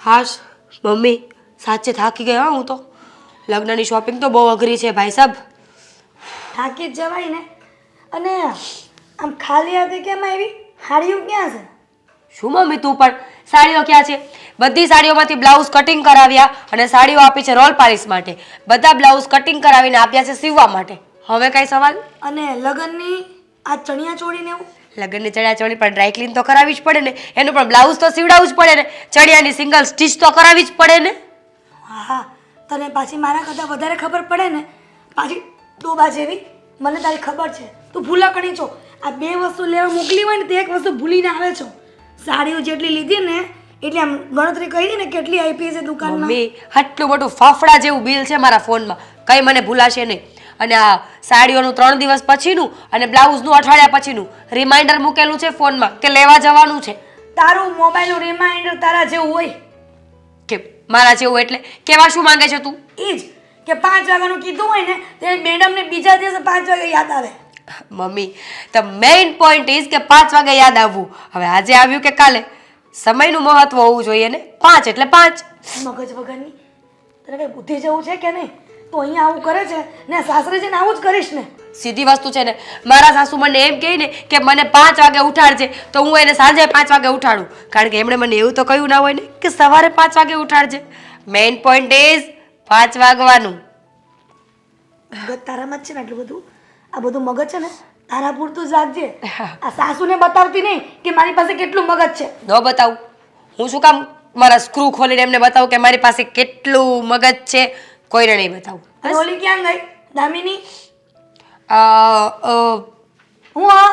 હાશ mummy સાચે થાકી ગયા હો તો. લગ્નની શોપિંગ તો બહુ અઘરી છે ભાઈ સાહેબ થાકી જ જવાય ને. અને આમ ખાલી હાથે કેમ આવી? હાડીઓ ક્યાં છે? શું મમ્મી તું પણ? સાડીઓ ક્યાં છે? બધી સાડીઓમાંથી બ્લાઉઝ કટિંગ કરાવ્યા અને સાડીઓ આપી છે રોલ પાલિશ માટે. બધા બ્લાઉઝ કટિંગ કરાવીને આપ્યા છે સીવવા માટે. હવે કઈ સવાલ? અને લગ્નની આ ચણિયા ચોળીને એવું? લગ્નની ચણિયાચોળી પણ ડ્રાય ક્લીન તો કરાવવી જ પડે ને. એનું પણ બ્લાઉઝ તો સીવડાવવું જ પડે ને. ચણિયાની સિંગલ સ્ટીચ તો કરાવવી જ પડે ને. હા તને પાછી મારા કરતાં વધારે ખબર પડે ને? પાછી ડોબા જેવી મને તારી ખબર છે. તું ભૂલકણી છો. આ બે વસ્તુ લેવા મોકલી હોય ને તે એક વસ્તુ ભૂલીને આવે છો. સાડીઓ જેટલી લીધી ને એટલે આમ ગણતરી કરી ને કેટલી આઈપી છે દુકાનમાં? આટલું મોટું ફાફડા જેવું બિલ છે મારા ફોનમાં. કંઈ મને ભૂલાશે નહીં. અને આ સાડીઓનું ત્રણ દિવસ પછીનું અને બ્લાઉઝનું અઠવાડિયા પછીનું. રિમાઇન્ડર મૂકેલું છે ફોનમાં કે લેવા જવાનું છે. તારું મોબાઈલનું રિમાઇન્ડર તારા જેવું હોય. કે મારા જેવું એટલે કેવા શું માંગે છે તું? એ જ કે પાંચ વાગ્યાનું કીધું હોય ને તે મેડમને બીજા દિવસે પાંચ વાગે યાદ આવે. Mummy the main point is કે પાંચ વાગે યાદ આવવું. હવે આજે આવ્યું કે કાલે? સમયનું મહત્વ હોવું જોઈએ ને? પાંચ એટલે પાંચ. મગજ વગરની? તને કઈ બુદ્ધિ જવું છે કે નહીં? તું અહીંયા આવું કરે છે ને સાસરે જઈને આવું જ કરીશ ને? સીધી વસ્તુ છે ને. મારા સાસુ મને એમ કહે ને કે મને પાંચ વાગે ઉઠાડજે તો હું એને સાંજે પાંચ વાગે ઉઠાડું. કારણ કે એમણે મને એવું તો કહ્યું ના હોય ને કે સવારે પાંચ વાગે ઉઠાડજે. મેઇન પોઈન્ટ ઇઝ પાંચ વાગવાનું. મગજ તારામાં જ છે ને એટલું બધું? આ બધું મગજ છે ને તારા પૂરતું જ રાખજે. આ સાસુને બતાવતી નહીં કે મારી પાસે કેટલું મગજ છે. ન બતાવું. હું શું કામ મારા સ્ક્રૂ ખોલીને એમને બતાવું કે મારી પાસે કેટલું મગજ છે? કોઈને નહીં બતાવું. ઓલી ક્યાં ગઈ? દામિની? હું આ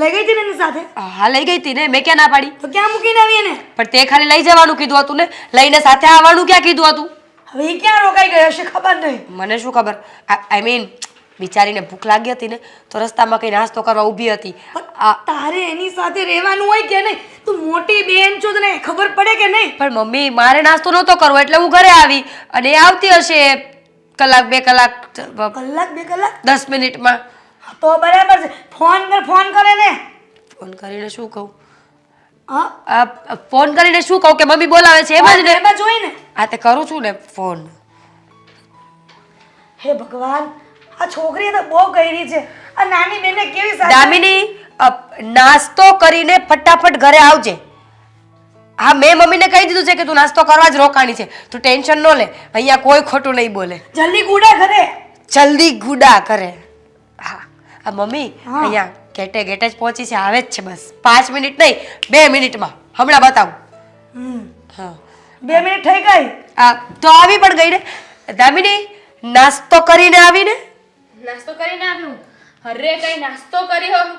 લઈ ગઈ હતી ને એની સાથે? હા લઈ ગઈ હતી ને મેં ક્યાં ના પાડી? તો ક્યાં મૂકીને આવી એને? પણ તે ખાલી લઈ જવાનું કીધું હતું ને લઈને સાથે આવવાનું ક્યાં કીધું હતું? હવે એ ક્યાં રોકાઈ ગયો હશે ખબર નહીં. મને શું ખબર? આઈ મીન બિચારીને ભૂખ લાગી હતી ને તો રસ્તામાં કઈ નાસ્તો કરવા ઊભી હતી. આ તારે એની સાથે રહેવાનું હોય કે નહીં? તું મોટી બેન છો તને ખબર પડે કે નહીં? પણ મમ્મી મારે નાસ્તો નહોતો કરવો એટલે હું ઘરે આવી અને એ આવતી હશે કલાક બે કલાક કલાક બે કલાક? દસ મિનિટમાં. તો બરાબર છે. ફોન કર ફોન કરે ને. ફોન કરીને શું કહું? હા? ફોન કરીને શું કહું કે મમ્મી બોલાવે છે? એમ જ ને? એમાં હોય ને. આ તે કરું છું ને ફોન. હે ભગવાન આ છોકરીએ તો બહુ કરી છે. આ નાની બેને કેવી સાથે દામિની નાસ્તો કરીને ફટાફટ ઘરે આવજે. હા મેં મમ્મીને કહી દીધું છે કે તું નાસ્તો કરવા જ રોકાણી છે. તું ટેન્શન ન લે. અહીંયા કોઈ ખોટું નહીં બોલે. જલ્દી ગુડા કરે જલ્દી ગુડા કરે હા આ મમ્મી અહીંયા ગેટે ગેટે જ પહોંચી છે. આવે જ છે બસ. પાંચ મિનિટ નહીં બે મિનિટમાં. હમણાં બતાવું. હા. બે મિનિટ થઈ ગઈ? આ તો આવી પણ ગઈ ને. દામિની નાસ્તો કરીને આવીને નાસ્તો કરીને આવ્યું. અરે કઈ નાસ્તો કર્યો?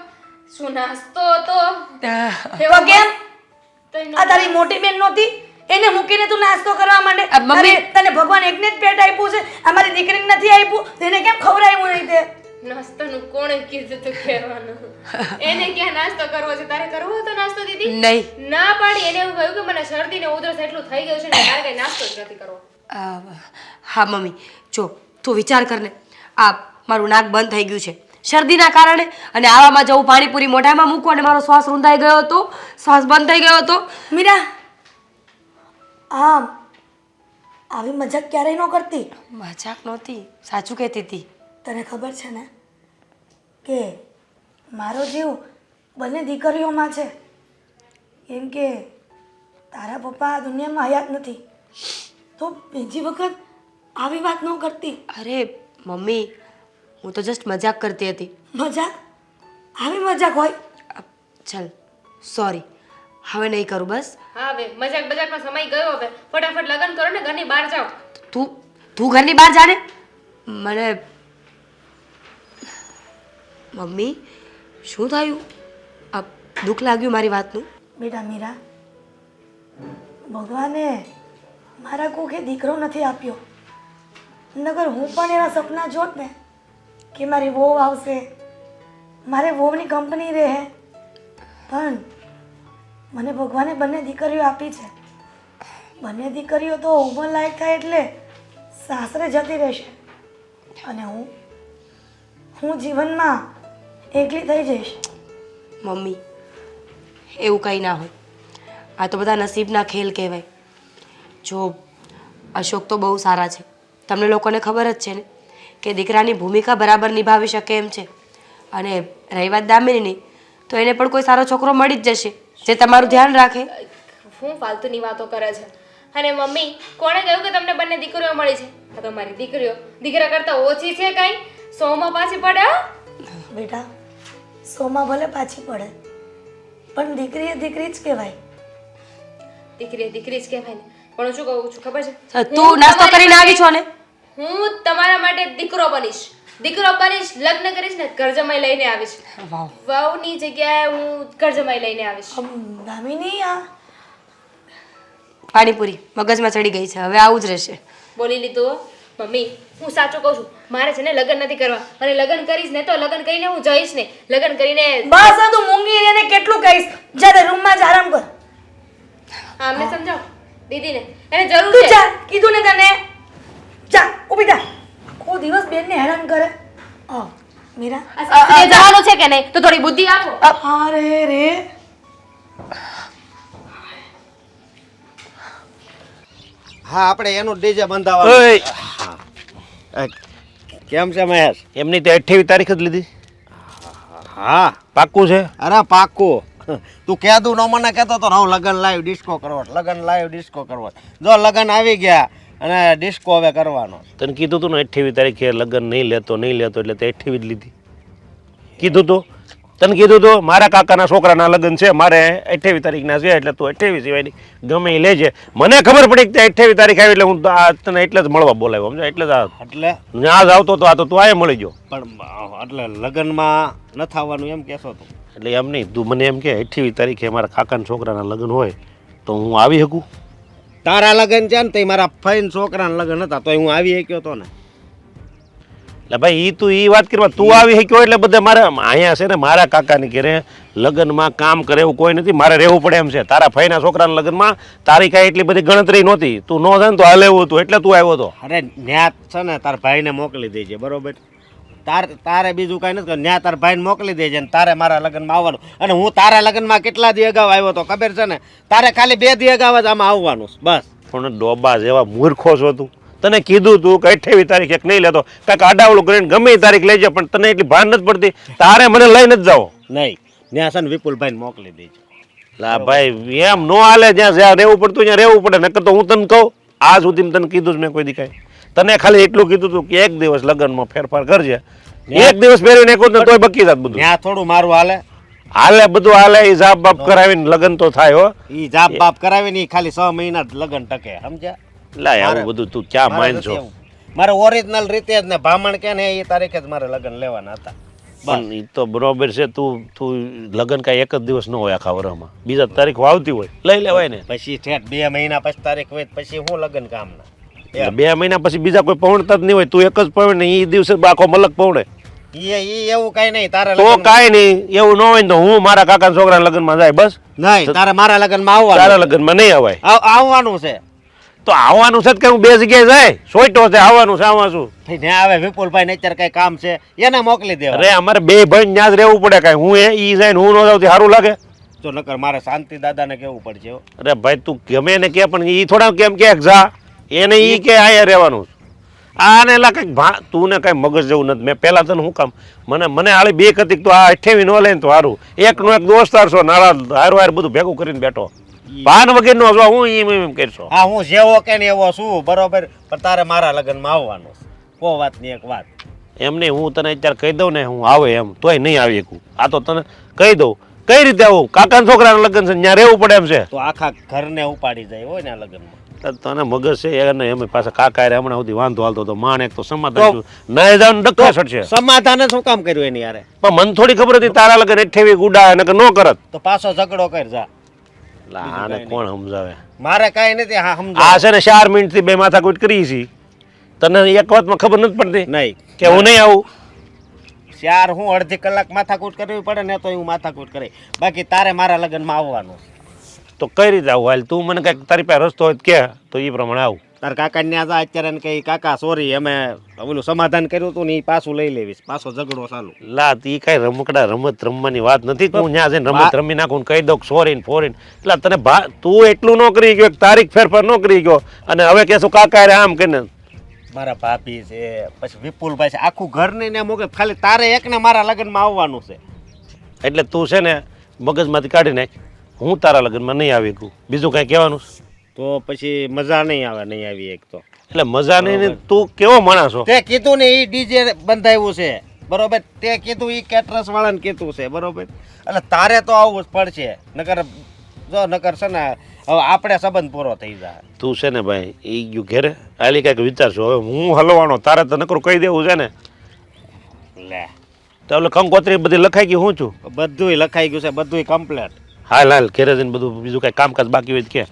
શું નાસ્તો હતો? તો કેમ? આ તારી મોટી બેન નહોતી? એને મૂકીને તું નાસ્તો કરવા માંડે? મમ્મી- તને ભગવાન એકને જ પેટ આપ્યું છે? અમારી દીકરીને નથી આપ્યું? તેને કેમ ખવડાવ્યું નહીં તે નાસ્તાનું કોણે કીધું તું કહેવાનું? એને ક્યાં નાસ્તો કરવો છે? તારે કરવો હતો નાસ્તો દીદી? નહીં. ના પાડી. એને એવું કહ્યું કે મને શરદી ને ઉધરસ એટલું થઈ ગયું છે ને તારે કઈ નાસ્તો જ નથી કરવો. હા મમ્મી. જો તું વિચાર કર ને. આ મારું નાક બંધ થઈ ગયું છે. શરદીના કારણે અને આવામાં જવું પાણીપુરી મોઢામાં મૂકવું અને મારો શ્વાસ રૂંધાઈ ગયો હતો. શ્વાસ બંધ થઈ ગયો હતો. મીરા! આમ. આવી મજાક ક્યારેય ન કરતી? મજાક નહોતી. સાચું કહેતી હતી તને ખબર છે ને કે મારો જીવ બંને દીકરીઓમાં છે. કેમ કે તારા પપ્પા આ દુનિયામાં હયાત નથી. તો બીજી વખત આવી વાત ન કરતી. અરે મમ્મી હું તો જસ્ટ મજાક કરતી હતી. મજાક? આવી મજાક હોય? ચાલ સોરી હવે નહીં કરું બસ. હા હવે. મજાક બજાકમાં સમય ગયો હવે. ફટાફટ લગ્ન કરો ને ઘરની બહાર જાઓ. તું તું ઘરની બહાર જાને મને મમ્મી શું થયું? આ દુઃખ લાગ્યું મારી વાતનું? બેટા મીરા ભગવાને મારા કોકે દીકરો નથી આપ્યો. નગર હું પણ એવા સપના જોત ને કે મારી વહુ આવશે. મારે વહુની કંપની રહે. પણ મને ભગવાને બંને દીકરીઓ આપી છે. બંને દીકરીઓ તો ઉંમર લાયક થાય એટલે સાસરે જતી રહેશે. અને હું હું જીવનમાં એકલી થઈ જઈશ. મમ્મી, એવું કંઈ ના હોય. આ તો બધા નસીબના ખેલ કહેવાય. જો, અશોક તો બહુ સારા છે. તમને લોકોને ખબર જ છે ને? કે દીકરાની ભૂમિકા બરાબર નિભાવી શકે એમ છે. અને રહી વાત દામિનીની તો એને પણ કોઈ સારો છોકરો મળી જ જશે. જે તમારું ધ્યાન રાખે. હું ફાલતુની વાતો કરે છે. અને મમ્મી કોણે કહ્યું કે તમને બંને દીકરીઓ મળી છે? આ તો મારી દીકરીઓ. દીકરા કરતા ઓછી છે કઈ? સોમાં પાછી પડે બેટા સોમાં ભલે પાછી પડે પણ દીકરી એ દીકરી જ કહેવાય. દીકરી એ દીકરી જ કહેવાય ને. પણ શું કહું છું ખબર છે? તું નાસ્તો કરીને આવી છો ને? હું તમારા માટે દીકરો બનીશ. દીકરો બનીશ લગ્ન કરીશ ને ઘર જમાઈ લઈને આવીશ. વાવ. વહુની જગ્યાએ હું ઘર જમાઈ લઈને આવીશ. દામિની આ. પાણીપુરી મગજમાં ચડી ગઈ છે. હવે આવું જ રહેશે. બોલી લીધું મમ્મી હું સાચું કહું છું. મારે છે ને લગ્ન નથી કરવા. અને લગ્ન કરીશ ને તો લગ્ન કરીને હું જઈશ ને. લગ્ન કરીને બસ આ તું મૂંગી એને કેટલું કહીશ. જ્યારે રૂમમાં જ આરામ કર. આમને સમજાવ? દીદીને. એને જરૂર છે. કીધું ને તને. બેનને હેરાન કરે. આ મીરા એ જવાનું છે કે નહીં? તો થોડી બુદ્ધિ આપો અરે રે હા આપણે એનું ડીજે બંધાવવાનું. કેમ છે મહેશ? એમની તે અઠ્યાવીસ તારીખ જ લીધી. હા. પાક્કું છે? અરે પાક્કું. તું કહેતું ન મને કહેતો તો હું લગન લાઈવ ડિસ્કો કરવો. લગન લાઈવ ડિસ્કો કરવો. જો લગન આવી ગયા અને ડિસ્કો હવે કરવાનો તને કીધું તું ને અઠ્યાવીસ તારીખે લગ્ન નહીં લેતો નહીં લેતો એટલે તે અઠ્યાવીસ જ લીધી. કીધું તું? તને કીધું તું મારા કાકાના છોકરાના લગ્ન છે મારે અઠ્યાવીસ તારીખના છે એટલે તું અઠ્યાવીસ સિવાયની ગમે એ લેજે. મને ખબર પડી કે અઠ્યાવીસ તારીખ આવી એટલે હું તને એટલે જ મળવા બોલાવ્યો સમજો એટલે જ એટલે? ત્યાં જ આવતો તો આ તો તું આયે મળી ગયો. પણ એટલે લગ્નમાં ન થવાનું એમ કહેશો તું. એટલે એમ નહીં તું મને એમ કે અઠ્યાવીસ તારીખે મારા કાકાના છોકરાના લગ્ન હોય તો હું આવી શકું? તારા લગન છે ને તે મારા ફઈન છોકરાના લગન હતા તો હું આવી શક્યો તો ને. એટલે ભાઈ એ તું એ વાત કરવા તું આવી શક્યો એટલે બધે મારે અહીંયા છે ને મારા કાકાની ઘરે લગ્નમાં કામ કરે એવું કોઈ નથી મારે રહેવું પડે એમ છે. તારા ફઈના છોકરાના લગ્નમાં તારી કાંઈ એટલી બધી ગણતરી નહોતી. તું ન થાય ને તો હાલ એવું હતું એટલે તું આવ્યો હતો અરે ન્યાત છે ને તારા ભાઈને મોકલી દેજે બરોબર? તાર તારે બીજું કાંઈ નથી. ન્યા તાર ભાઈને મોકલી દેજે ને તારે મારા લગ્નમાં આવવાનું. અને હું તારા લગ્નમાં કેટલા દી અગાઉ આવ્યો તો ખબર છે ને? તારે ખાલી બે દી અગાઉ જ આમાં આવવાનું બસ. પણ ડોબા જેવા મૂર્ખો છો તું. તને કીધું તું કે અઠ્યાવીસ તારીખ એક નહીં લેતો. કાંઈક આડાવડું કરીને ગમે એ તારીખ જાય પણ તને એટલી ભાન નથી પડતી. તારે મને લઈને જ જાઓ. નહીં. ત્યાં છે ને વિપુલભાઈને મોકલી દેજો. લા ભાઈ એમ ન હાલે જ્યાં જ્યાં રહેવું પડતું ત્યાં રહેવું પડે. નકર તો હું તને કહું આ સુધી તને કીધું જ મેં કોઈ દી કાંઈ. તને ખાલી એટલું કીધું હતું કે એક દિવસ લગ્નમાં ફેરફાર કરજે. એક દિવસ પહેરીને એક તોય બકી જાત બધું. ત્યાં થોડું મારું હાલે. હાલે બધું હાલે એ જાપ બાપ કરાવીને લગ્ન તો થાય હો. ઈ જાપ બાપ કરાવીને ઈ ખાલી છ મહિના લગન ટકે સમજ્યા? લાય આવું બધું તું ક્યાં માન છો મારે ઓરિજિનલ રીતે જ ને ભામણ કે ને એ તારીખે જ મારે લગ્ન લેવાના હતા. પણ એ તો બરોબર છે તું તું લગ્ન કાંઈ એક જ દિવસ ન હોય આખા વરમાં બીજા તારીખ આવતી હોય લઈ લેવાય ને. પછી ઠેઠ બે મહિના પછી તારીખ હોય પછી હું લગન કામના? બે મહિના પછી બીજા કોઈ પવણતા જ નહીં હોય. તું એક જ પવણ ને એ દિવસે આખો મલક પવણે એવું કઈ નહીં તારા તો કઈ નહીં એવું ન હોય તો હું મારા કાકા છોકરા લગ્નમાં જાય બસ. નહીં તારે મારા લગ્નમાં તારા આવવાનું લગ્નમાં નહીં અવાય. આવવાનું છે. તો આવવાનું છે કે હું બે જગ્યાએ જાય? સોઈટો છે આવવાનું છે શું? ને આવે વિપુલભાઈ ને અત્યારે કઈ કામ છે એને મોકલી દેવા અરે અમારે બે ભાઈ ત્યાં જ રહેવું પડે કાંઈ. હું એ ઈ જાય હું ન જાઉં સારું લાગે. તો નકર મારે શાંતિ દાદાને કેવું પડશે અરે ભાઈ તું ગમે ને કે પણ ઈ થોડા કેમ કે જા. એને એ કે અહીંયા રહેવાનું છે. આને લા કંઈક ભા તું ને કાંઈ મગજ જેવું નથી. મેં પહેલાં તને શું કામ? મને મને આળી બે કતીક તો આ અઠ્યાવી નો લઈને તો સારું એકનો એક દોસ્તાર છો નાળા હારું હાર બધું ભેગું કરીને બેઠો. ભાન વગરનો જો હું એમ એમ કરશો? હા હું જેવો કે ને એવો શું બરોબર? પણ તારે મારા લગ્નમાં આવવાનું છે. કો વાતની એક વાત? એમ નહીં હું તને અત્યારે કહી દઉં ને હું આવે એમ. તોય નહીં આવી શકું. આ તો તને કહી દઉં. કઈ રીતે આવું? કાકાના છોકરાના લગ્ન છે ત્યાં રહેવું પડે એમ છે. તો આખા ઘરને ઉપાડી જાય હોય ને આ લગ્નમાં. તને મગજ છે એને એમ પાછા કાકા રે હમણાં સુધી વાંધો હાલતો હતો. માણ એક તો સમાધાન થયું. ના જાવ ડખા સડશે સમાધાન શું કામ કર્યું એની યારે પણ મને થોડી ખબર હતી તારા લગન એઠેવી ગુડા નકર નો કરત. તો પાછો ઝઘડો કર જા. લા, આને કોણ સમજાવે? મારે કાઈ નથી હા સમજો આ છે ને ચાર મિનિટથી બે માથાકૂટ કરી છે. તને એક વાતમાં ખબર નથી પડતી? નહીં. કે હું નહીં આવું? ચાર હું અડધી કલાક માથાકૂટ કરવી પડે ને તો હું માથાકૂટ કરી. બાકી તારે મારા લગ્નમાં આવવાનું. તો કઈ રીતે આવું? હાલ તું મને કંઈક તારી પાસે રસ્તો હોય તો કે તો એ પ્રમાણે આવું. તાર કાકા ને જા અત્યારે કહી કાકા સોરી અમે ઓલું સમાધાન કર્યું હતું ને એ પાછું લઈ લેવીશ. પાછો ઝઘડો ચાલુ. લા એ કઈ રમકડા રમત રમવાની વાત નથી. તું ત્યાં જઈને રમત રમી નાખું કહી દઉં સોરી ફોરીન એટલે તને ભા તું એટલું ન કરી ગયો એક તારીખ ફેરફાર ન કરી ગયો. અને હવે કહેશું કાકા રે આમ કહીને મારા ભાભી છે પછી વિપુલભાઈ છે આખું ઘર ને મોકલે ખાલી તારે એકને મારા લગ્નમાં આવવાનું છે. એટલે તું છે ને મગજમાંથી કાઢી નાખ. હું તારા લગ્નમાં નહીં આવી ગયું બીજું કાંઈ કહેવાનું? તો પછી મજા નહીં આવે નહીં આવી એક તો. એટલે મજા નહીં તું કેવો માણસ તે કીધું ને એ ડીજે બંધાયું છે. બરોબર? તે કીધું એ કેટરસ વાળાને કીધું છે બરોબર? એટલે તારે તો આવવું જ પડશે. નકર જો નકર છે ને હવે આપણે સંબંધ પૂરો થઈ જાય. તું છે ને ભાઈ એ ગયું ઘેરે? આલી કાંઈક વિચારશું. હવે હું હલવાનો તારે તો નકરું કહી દેવું છે ને. લે. તો એટલે કંકોત્રી બધી લખાઈ ગઈ હું છું? બધુંય લખાઈ ગયું છે બધુંય કમ્પ્લેટ હાલ હાલ ઘેરે જઈને બધું બીજું કાંઈ કામકાજ બાકી હોય કે